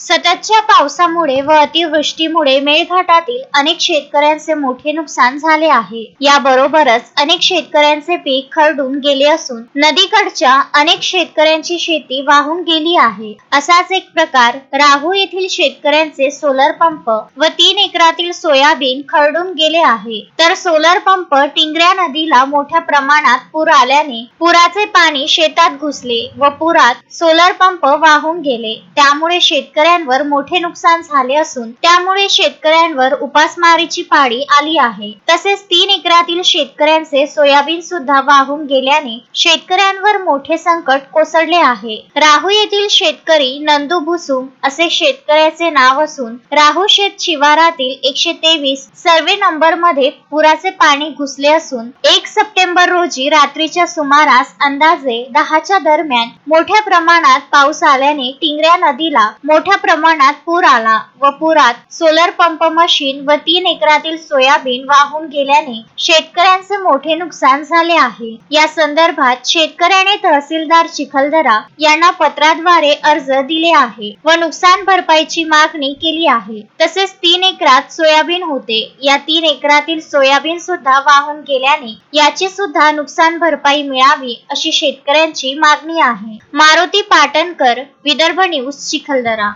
सततच्या पावसामुळे व अतिवृष्टीमुळे मेळघाटातील अनेक शेतकऱ्यांचे मोठे नुकसान झाले आहे. याबरोबरच अनेक शेतकऱ्यांचे पीक खरडून गेले असून नदीकडच्या अनेक शेतकऱ्यांची शेती वाहून गेली आहे. असाच एक प्रकार राहू येथील शेतकऱ्यांचे सोलर पंप व तीन एकरातील सोयाबीन खरडून गेले आहे. तर सोलर पंप टिंगऱ्या नदीला मोठ्या प्रमाणात पूर आल्याने पुराचे पाणी शेतात घुसले व पुरात सोलर पंप वाहून गेले. त्यामुळे शेतकऱ्यांवर मोठे नुकसान झाले असून त्यामुळे शेतकऱ्यांवर उपासमारीची पाळी आली आहे. तसेच तीन एकरातील शेतकऱ्यांचे सोयाबीन सुद्धा वाहून गेल्याने शेतकऱ्यांवर मोठे संकट कोसळले आहे. राहू येथील शेतकरी नंदू भुसुम असे शेतकऱ्याचे नाव असून राहू शेत शिवारातील एकशे तेवीस सर्वे नंबरमध्ये पुराचे पाणी घुसले असून एक सप्टेंबर रोजी रात्रीच्या सुमारास अंदाजे दहाच्या दरम्यान मोठ्या प्रमाणात पाऊस आल्याने टिंगऱ्या नदीला मोठ्या प्रमाणात पूर आला व पुरात सोलर पंप मशीन व तीन एकरातील सोयाबीन वाहून गेल्याने शेतकऱ्यांचे मोठे नुकसान झाले आहे. या संदर्भात शेतकऱ्याने तहसीलदार चिखलदरा यांना पत्राद्वारे अर्ज दिले आहे व नुकसान भरपाईची मागणी केली आहे. तसेच तीन एकरात सोयाबीन होते. या तीन एकरातील सोयाबीन सुद्धा वाहून गेल्याने याची सुद्धा नुकसान भरपाई मिळावी अशी शेतकऱ्यांची मागणी आहे. मारुती पाटणकर विदर्भ न्यूज चिखलदरा.